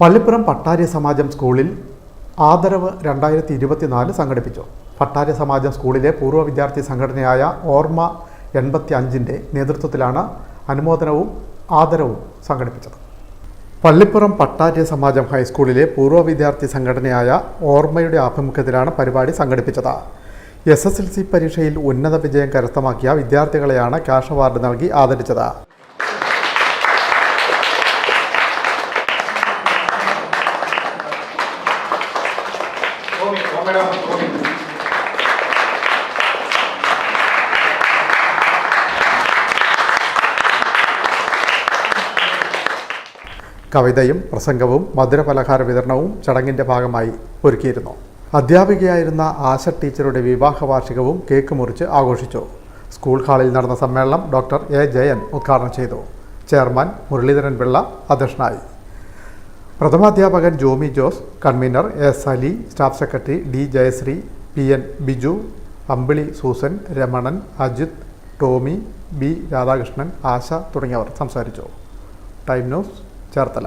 പള്ളിപ്പുറം പട്ടാര്യ സമാജം സ്കൂളിൽ ആദരവ് രണ്ടായിരത്തി ഇരുപത്തിനാല് സംഘടിപ്പിച്ചു. പട്ടാര്യ സമാജം സ്കൂളിലെ പൂർവ വിദ്യാർത്ഥി സംഘടനയായ ഓർമ്മ എൺപത്തി അഞ്ചിന്റെ നേതൃത്വത്തിലാണ് അനുമോദനവും ആദരവും സംഘടിപ്പിച്ചത്. പള്ളിപ്പുറം പട്ടാര്യ സമാജം ഹൈസ്കൂളിലെ പൂർവ വിദ്യാർത്ഥി സംഘടനയായ ഓർമ്മയുടെ ആഭിമുഖ്യത്തിലാണ് പരിപാടി സംഘടിപ്പിച്ചത്. എസ് എസ് എൽ സി പരീക്ഷയിൽ ഉന്നത വിജയം കരസ്ഥമാക്കിയ വിദ്യാർത്ഥികളെയാണ് ക്യാഷ് അവാർഡ് നൽകി ആദരിച്ചത്. കവിതയും പ്രസംഗവും മധുരപലഹാര വിതരണവും ചടങ്ങിന്റെ ഭാഗമായി ഒരുക്കിയിരുന്നു. അധ്യാപികയായിരുന്ന ആശ ടീച്ചറുടെ വിവാഹ വാർഷികവും കേക്ക് മുറിച്ച് ആഘോഷിച്ചു. സ്കൂൾ ഹാളിൽ നടന്ന സമ്മേളനം ഡോക്ടർ എ ജയൻ ഉദ്ഘാടനം ചെയ്തു. ചെയർമാൻ മുരളീധരൻ പിള്ള അധ്യക്ഷനായി. പ്രഥമാധ്യാപകൻ Jomy Jose convener S Ali staff secretary D Jayasree P N Biju Ambili Susan Ramanan Ajith Tomy B Radhakrishnan Asha തുടങ്ങിയവർ സംസാരിച്ചു. Time news Cherthala.